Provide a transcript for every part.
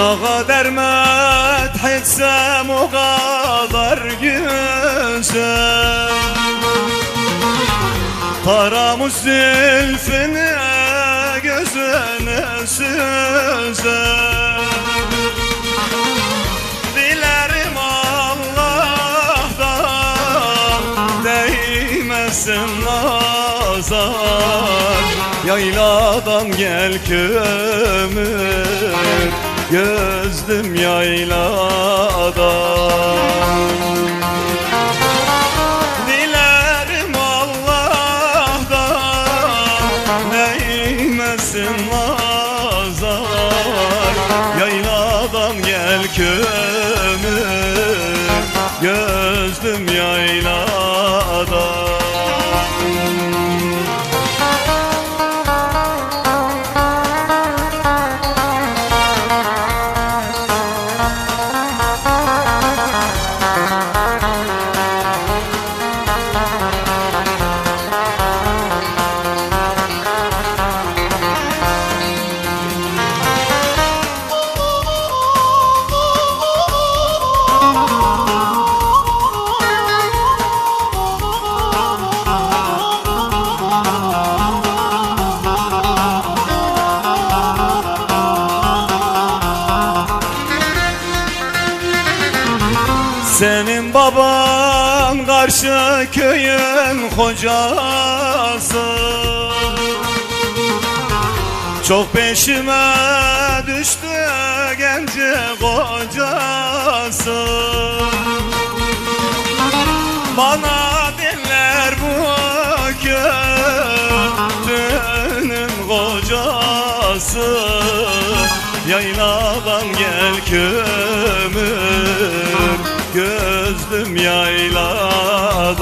Ne kadar met etsem o kadar güzel Karamus zülfüne gözüne süzer Dilerim Allah'tan değmesin nazar Yayladan gel kömür Gözlüm yayladan Dilerim Allah'tan Neymesin nazar. Yayladan gel kömür Gözlüm yayladan baban karşı köyün kocası Çok peşime düştü gence kocası. Bana diller bu kötünün kocası. Yayladan gel kömür Gözlüm yayladan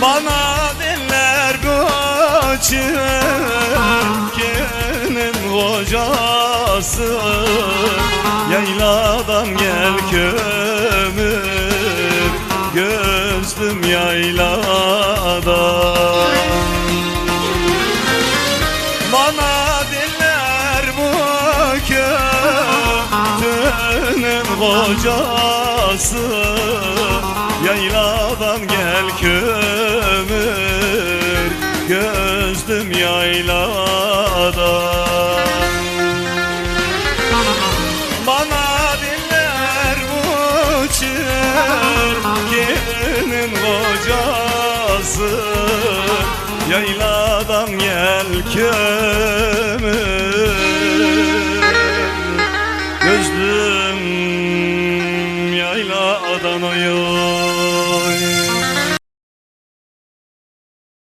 Bana diller bu çirkinin kocası Yayladan gel kömür Gözlüm yayladan Bana kocası. Yayladan gel kömür Gözlüm yayladan Bana diller bu çirkinin kocası. Yayladan gel kömür どのよう。